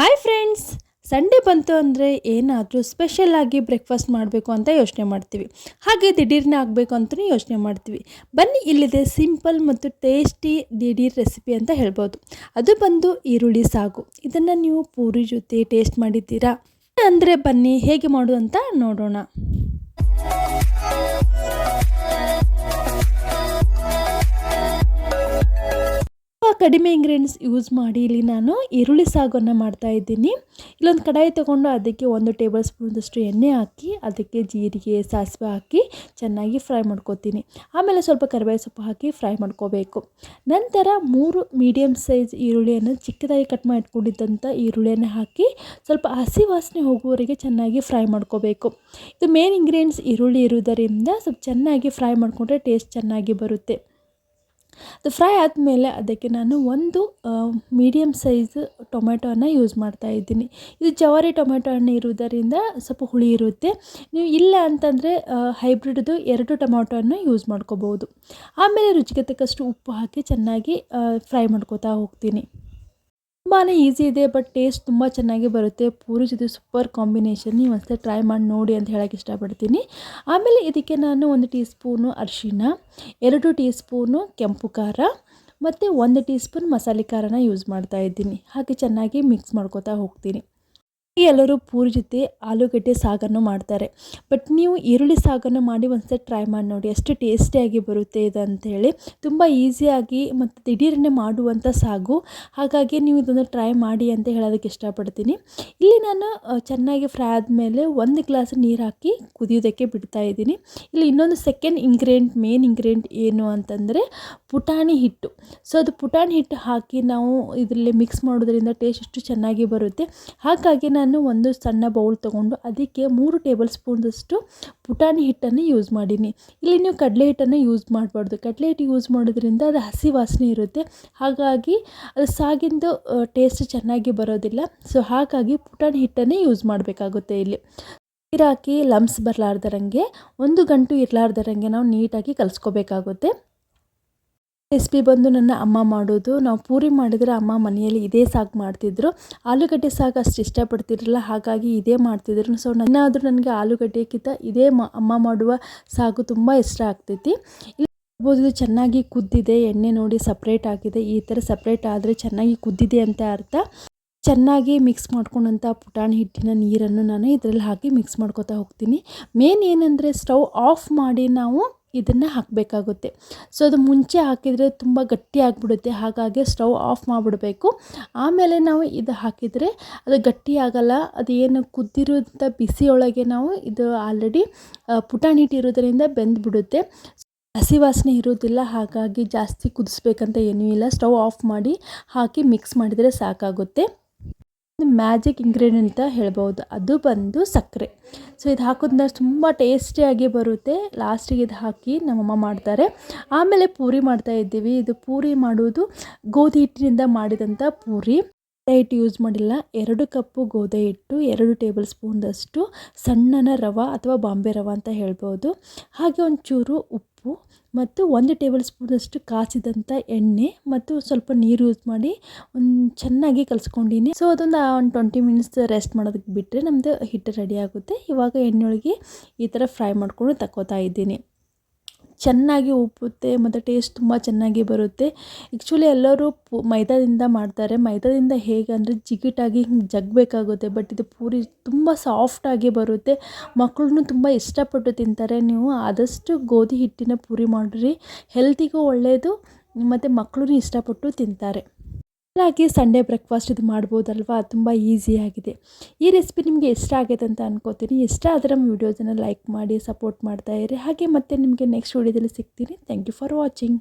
Hi friends Sunday ಬಂತು ಅಂದರೆ ಏನಾದರೂ ಸ್ಪೆಷಲಾಗಿ ಬ್ರೇಕ್ಫಾಸ್ಟ್ ಮಾಡಬೇಕು ಅಂತ ಯೋಚನೆ ಮಾಡ್ತೀವಿ. ಹಾಗೆ ದಿಢೀರ್ನೇ ಆಗಬೇಕು ಅಂತಲೂ ಯೋಚನೆ ಮಾಡ್ತೀವಿ. ಬನ್ನಿ, ಇಲ್ಲಿದೆ ಸಿಂಪಲ್ ಮತ್ತು ಟೇಸ್ಟಿ ದಿಢೀರ್ ರೆಸಿಪಿ ಅಂತ ಹೇಳ್ಬೋದು. ಅದು ಬಂದು ಈರುಳ್ಳಿ ಸಾಗು. ಇದನ್ನು ನೀವು ಪೂರಿ ಜೊತೆ ಟೇಸ್ಟ್ ಮಾಡಿದ್ದೀರಾ? ಅಂದರೆ ಬನ್ನಿ, ಹೇಗೆ ಮಾಡೋದು ಅಂತ ನೋಡೋಣ. ಕಡಿಮೆ ಇಂಗ್ರೀಡಿಯೆಂಟ್ಸ್ ಯೂಸ್ ಮಾಡಿ ಇಲ್ಲಿ ನಾನು ಈರುಳ್ಳಿ ಸಾಗನ್ನು ಮಾಡ್ತಾ ಇದ್ದೀನಿ. ಇಲ್ಲೊಂದು ಕಡಾಯಿ ತೊಗೊಂಡು ಅದಕ್ಕೆ ಒಂದು ಟೇಬಲ್ ಸ್ಪೂನ್ದಷ್ಟು ಎಣ್ಣೆ ಹಾಕಿ, ಅದಕ್ಕೆ ಜೀರಿಗೆ, ಸಾಸಿವೆ ಹಾಕಿ ಚೆನ್ನಾಗಿ ಫ್ರೈ ಮಾಡ್ಕೋತೀನಿ. ಆಮೇಲೆ ಸ್ವಲ್ಪ ಕರಿಬೇವು ಸೊಪ್ಪು ಹಾಕಿ ಫ್ರೈ ಮಾಡ್ಕೋಬೇಕು. ನಂತರ ಮೂರು ಮೀಡಿಯಮ್ ಸೈಜ್ ಈರುಳ್ಳಿಯನ್ನು ಚಿಕ್ಕದಾಗಿ ಕಟ್ ಮಾಡಿಟ್ಕೊಂಡಿದ್ದಂಥ ಈರುಳ್ಳಿಯನ್ನು ಹಾಕಿ ಸ್ವಲ್ಪ ಹಸಿ ವಾಸನೆ ಹೋಗುವವರೆಗೆ ಚೆನ್ನಾಗಿ ಫ್ರೈ ಮಾಡ್ಕೋಬೇಕು. ಇದು ಮೇನ್ ಇಂಗ್ರೀಡಿಯೆಂಟ್ಸ್ ಈರುಳ್ಳಿ ಇರುವುದರಿಂದ ಸ್ವಲ್ಪ ಚೆನ್ನಾಗಿ ಫ್ರೈ ಮಾಡಿಕೊಂಡ್ರೆ ಟೇಸ್ಟ್ ಚೆನ್ನಾಗಿ ಬರುತ್ತೆ. ಅದು ಫ್ರೈ ಆದಮೇಲೆ ಅದಕ್ಕೆ ನಾನು ಒಂದು ಮೀಡಿಯಮ್ ಸೈಜ್ ಟೊಮೆಟೊನ ಯೂಸ್ ಮಾಡ್ತಾ ಇದ್ದೀನಿ. ಇದು ಜವಾರಿ ಟೊಮೆಟೊ ಹಣ್ಣು ಇರುವುದರಿಂದ ಸ್ವಲ್ಪ ಹುಳಿ ಇರುತ್ತೆ. ನೀವು ಇಲ್ಲ ಅಂತಂದರೆ ಹೈಬ್ರಿಡ್ದು ಎರಡು ಟೊಮೆಟೊವನ್ನು ಯೂಸ್ ಮಾಡ್ಕೋಬೋದು. ಆಮೇಲೆ ರುಚಿಗೆ ತಕ್ಕಷ್ಟು ಉಪ್ಪು ಹಾಕಿ ಚೆನ್ನಾಗಿ ಫ್ರೈ ಮಾಡ್ಕೋತಾ ಹೋಗ್ತೀನಿ. ತುಂಬಾ ಈಸಿ ಇದೆ ಬಟ್ ಟೇಸ್ಟ್ ತುಂಬ ಚೆನ್ನಾಗಿ ಬರುತ್ತೆ. ಪೂರಿ ಜೊತೆ ಸೂಪರ್ ಕಾಂಬಿನೇಷನ್ ನೀವು ಒಂದ್ಸಲ ಟ್ರೈ ಮಾಡಿ ನೋಡಿ ಅಂತ ಹೇಳೋಕ್ಕೆ ಇಷ್ಟಪಡ್ತೀನಿ. ಆಮೇಲೆ ಇದಕ್ಕೆ ನಾನು ಒಂದು ಟೀ ಸ್ಪೂನು ಅರಿಶಿನ ಎರಡು ಟೀ ಸ್ಪೂನು ಕೆಂಪು ಖಾರ, ಮತ್ತು ಒಂದು ಟೀ ಸ್ಪೂನ್ ಮಸಾಲೆ ಖಾರನ ಯೂಸ್ ಮಾಡ್ತಾ ಇದ್ದೀನಿ. ಹಾಗೆ ಚೆನ್ನಾಗಿ ಮಿಕ್ಸ್ ಮಾಡ್ಕೋತಾ ಹೋಗ್ತೀನಿ. ಎಲ್ಲರೂ ಪೂರಿ ಜೊತೆ ಆಲೂಗಡ್ಡೆ ಸಾಗನ್ನು ಮಾಡ್ತಾರೆ. ಬಟ್ ನೀವು ಈರುಳ್ಳಿ ಸಾಗನ್ನು ಮಾಡಿ ಒಂದ್ಸಲ ಟ್ರೈ ಮಾಡಿ ನೋಡಿ, ಎಷ್ಟು ಟೇಸ್ಟಿಯಾಗಿ ಬರುತ್ತೆ ಇದು ಅಂಥೇಳಿ ತುಂಬ ಈಸಿಯಾಗಿ ಮತ್ತು ದಿಢೀರನ್ನೇ ಮಾಡುವಂಥ ಸಾಗು. ಹಾಗಾಗಿ ನೀವು ಇದನ್ನು ಟ್ರೈ ಮಾಡಿ ಅಂತ ಹೇಳೋದಕ್ಕೆ ಇಷ್ಟಪಡ್ತೀನಿ. ಇಲ್ಲಿ ನಾನು ಚೆನ್ನಾಗಿ ಫ್ರೈ ಆದಮೇಲೆ ಒಂದು ಗ್ಲಾಸ್ ನೀರು ಹಾಕಿ ಕುದಿಯೋದಕ್ಕೆ ಬಿಡ್ತಾ ಇದ್ದೀನಿ. ಇಲ್ಲಿ ಇನ್ನೊಂದು ಸೆಕೆಂಡ್ ಇಂಗ್ರೀಡಿಯೆಂಟ್ ಮೇನ್ ಇಂಗ್ರೀಡಿಯೆಂಟ್ ಏನು ಅಂತಂದರೆ ಪುಟಾಣಿ ಹಿಟ್ಟು. ಸೊ ಅದು ಪುಟಾಣಿ ಹಿಟ್ಟು ಹಾಕಿ ನಾವು ಇದರಲ್ಲಿ ಮಿಕ್ಸ್ ಮಾಡೋದ್ರಿಂದ ಟೇಸ್ಟ್ ಎಷ್ಟು ಚೆನ್ನಾಗಿ ಬರುತ್ತೆ. ಹಾಗಾಗಿ ನಾನು ಒಂದು ಸಣ್ಣ ಬೌಲ್ ತೊಗೊಂಡು ಅದಕ್ಕೆ ಮೂರು ಟೇಬಲ್ ಸ್ಪೂನ್ದಷ್ಟು ಪುಟಾಣಿ ಹಿಟ್ಟನ್ನು ಯೂಸ್ ಮಾಡೀನಿ. ಇಲ್ಲಿ ನೀವು ಕಡಲೆ ಹಿಟ್ಟನ್ನು ಯೂಸ್ ಮಾಡಬಾರ್ದು. ಕಡಲೆ ಹಿಟ್ಟು ಯೂಸ್ ಮಾಡೋದ್ರಿಂದ ಅದು ಹಸಿ ವಾಸನೆ ಇರುತ್ತೆ. ಹಾಗಾಗಿ ಅದು ಸಾಗಿಂದು ಟೇಸ್ಟ್ ಚೆನ್ನಾಗಿ ಬರೋದಿಲ್ಲ. ಸೊ ಹಾಗಾಗಿ ಪುಟಾಣಿ ಹಿಟ್ಟನ್ನೇ ಯೂಸ್ ಮಾಡಬೇಕಾಗುತ್ತೆ ಇಲ್ಲಿ. ನೀರು ಹಾಕಿ ಲಮ್ಸ್ ಬರಲಾರ್ದರಂಗೆ ಒಂದು ಗಂಟು ಇರಲಾರ್ದರಂಗೆ ನಾವು ನೀಟಾಗಿ ಕಲಿಸ್ಕೋಬೇಕಾಗುತ್ತೆ. ರೆಸಿಪಿ ಬಂದು ನನ್ನ ಅಮ್ಮ ಮಾಡೋದು. ನಾವು ಪೂರಿ ಮಾಡಿದರೆ ಅಮ್ಮ ಮನೆಯಲ್ಲಿ ಇದೇ ಸಾಕು ಮಾಡ್ತಿದ್ರು. ಆಲೂಗಡ್ಡೆ ಸಾಕು ಅಷ್ಟು ಇಷ್ಟಪಡ್ತಿರಲಿಲ್ಲ. ಹಾಗಾಗಿ ಇದೇ ಮಾಡ್ತಿದ್ರು. ಸೊ ನನ್ನಾದರೂ ನನಗೆ ಆಲೂಗಡ್ಡೆಕ್ಕಿಂತ ಇದೇ ಅಮ್ಮ ಮಾಡುವ ಸಾಗು ತುಂಬ ಇಷ್ಟ ಆಗ್ತೈತಿ. ಇಲ್ಲಿ ಚೆನ್ನಾಗಿ ಕುದ್ದಿದೆ. ಎಣ್ಣೆ ನೋಡಿ ಸಪ್ರೇಟ್ ಆಗಿದೆ. ಈ ಥರ ಸಪ್ರೇಟ್ ಆದರೆ ಚೆನ್ನಾಗಿ ಕುದ್ದಿದೆ ಅಂತ ಅರ್ಥ. ಚೆನ್ನಾಗಿ ಮಿಕ್ಸ್ ಮಾಡ್ಕೊಂಡಂಥ ಪುಟಾಣಿ ಹಿಟ್ಟಿನ ನೀರನ್ನು ನಾನು ಇದರಲ್ಲಿ ಹಾಕಿ ಮಿಕ್ಸ್ ಮಾಡ್ಕೊತಾ ಹೋಗ್ತೀನಿ. ಮೇನ್ ಏನಂದರೆ ಸ್ಟವ್ ಆಫ್ ಮಾಡಿ ನಾವು ಇದನ್ನು ಹಾಕಬೇಕಾಗುತ್ತೆ. ಸೊ ಅದು ಮುಂಚೆ ಹಾಕಿದರೆ ತುಂಬ ಗಟ್ಟಿ ಆಗಿಬಿಡುತ್ತೆ. ಹಾಗಾಗಿ ಸ್ಟವ್ ಆಫ್ ಮಾಡಿಬಿಡಬೇಕು. ಆಮೇಲೆ ನಾವು ಇದು ಹಾಕಿದರೆ ಅದು ಗಟ್ಟಿ ಆಗಲ್ಲ, ಅದು ಏನು ಕುದ್ದಿರೋಂಥ ಬಿಸಿಯೊಳಗೆ ನಾವು ಇದು ಆಲ್ರೆಡಿ ಪುಟಾಣಿ ಇರೋದರಿಂದ ಬೆಂದ್ಬಿಡುತ್ತೆ. ಹಸಿ ವಾಸನೆ ಇರೋದಿಲ್ಲ, ಹಾಗಾಗಿ ಜಾಸ್ತಿ ಕುದಿಸ್ಬೇಕಂತ ಏನೂ ಇಲ್ಲ. ಸ್ಟವ್ ಆಫ್ ಮಾಡಿ ಹಾಕಿ ಮಿಕ್ಸ್ ಮಾಡಿದರೆ ಸಾಕಾಗುತ್ತೆ. ಮ್ಯಾಜಿಕ್ ಇಂಗ್ರೀಡಿಯಂಟ್ ಅಂತ ಹೇಳ್ಬೋದು. ಅದು ಬಂದು ಸಕ್ಕರೆ. ಸೊ ಇದು ಹಾಕಿದ್ರೆ ತುಂಬ ಟೇಸ್ಟಿಯಾಗಿ ಬರುತ್ತೆ. ಲಾಸ್ಟಿಗೆ ಇದು ಹಾಕಿ ನಮ್ಮಮ್ಮ ಮಾಡ್ತಾರೆ. ಆಮೇಲೆ ಪೂರಿ ಮಾಡ್ತಾ ಇದ್ದೀವಿ. ಇದು ಪೂರಿ ಮಾಡುವುದು ಗೋಧಿ ಹಿಟ್ಟಿನಿಂದ ಮಾಡಿದಂಥ ಪೂರಿ. ಹಿಟ್ಟು ಯೂಸ್ ಮಾಡಿಲ್ಲ. ಎರಡು ಕಪ್ಪು ಗೋಧಿ ಹಿಟ್ಟು, ಎರಡು ಟೇಬಲ್ ಸ್ಪೂನ್ದಷ್ಟು ಸಣ್ಣನ ರವೆ ಅಥವಾ ಬಾಂಬೆ ರವೆ ಅಂತ ಹೇಳ್ಬೋದು. ಹಾಗೆ ಒಂಚೂರು ಉಪ್ಪು ಮತ್ತು ಒಂದು ಟೇಬಲ್ ಸ್ಪೂನಷ್ಟು ಕಾಸಿದಂಥ ಎಣ್ಣೆ ಮತ್ತು ಸ್ವಲ್ಪ ನೀರು ಯೂಸ್ ಮಾಡಿ ಒಂದು ಚೆನ್ನಾಗಿ ಕಲಿಸ್ಕೊಂಡಿನಿ. ಸೊ ಅದೊಂದು ಒಂದು ಟ್ವೆಂಟಿ ಮಿನಿಟ್ಸ್ ರೆಸ್ಟ್ ಮಾಡೋದಕ್ಕೆ ಬಿಟ್ಟರೆ ನಮ್ಮದು ಹಿಟ್ಟು ರೆಡಿ ಆಗುತ್ತೆ. ಇವಾಗ ಎಣ್ಣೆಯೊಳಗೆ ಈ ಥರ ಫ್ರೈ ಮಾಡಿಕೊಂಡು ತಕ್ಕೋತಾ ಇದ್ದೀನಿ. ಚೆನ್ನಾಗಿ ಉಪ್ಪುತ್ತೆ, ಮತ್ತು ಟೇಸ್ಟ್ ತುಂಬ ಚೆನ್ನಾಗಿ ಬರುತ್ತೆ. ಆ್ಯಕ್ಚುಲಿ ಎಲ್ಲರೂ ಪು, ಮೈದಾದಿಂದ ಮಾಡ್ತಾರೆ. ಮೈದಾದಿಂದ ಹೇಗೆ ಅಂದರೆ ಜಿಗಿಟಾಗಿ ಹಿಂಗೆ ಜಗ್ಬೇಕಾಗುತ್ತೆ ಬಟ್ ಇದು ಪೂರಿ ತುಂಬ ಸಾಫ್ಟಾಗಿ ಬರುತ್ತೆ. ಮಕ್ಕಳು ತುಂಬ ಇಷ್ಟಪಟ್ಟು ತಿಂತಾರೆ ನೀವು. ಆದಷ್ಟು ಗೋಧಿ ಹಿಟ್ಟಿನ ಪೂರಿ ಮಾಡಿರಿ. ಹೆಲ್ತಿಗೂ ಒಳ್ಳೆಯದು ಮತ್ತು ಮಕ್ಕಳು ಇಷ್ಟಪಟ್ಟು ತಿಂತಾರೆ. ಹಾಗೆ ಸಂಡೇ ಬ್ರೇಕ್ಫಾಸ್ಟ್ ಇದು ಮಾಡ್ಬೋದಲ್ವಾ? ತುಂಬ ಈಸಿಯಾಗಿದೆ ಈ ರೆಸಿಪಿ ನಿಮಗೆ ಇಷ್ಟ ಆಗಿದೆ ಅಂತ ಅನ್ಕೋತೀನಿ. ಇಷ್ಟ ಆದರೆ ನಮ್ಮ ವೀಡಿಯೋಸನ್ನು ಲೈಕ್ ಮಾಡಿ ಸಪೋರ್ಟ್ ಮಾಡ್ತಾ ಇರಿ. ಹಾಗೆ ಮತ್ತೆ ನಿಮಗೆ ನೆಕ್ಸ್ಟ್ ವೀಡಿಯೋದಲ್ಲಿ ಸಿಗ್ತೀನಿ. Thank you for watching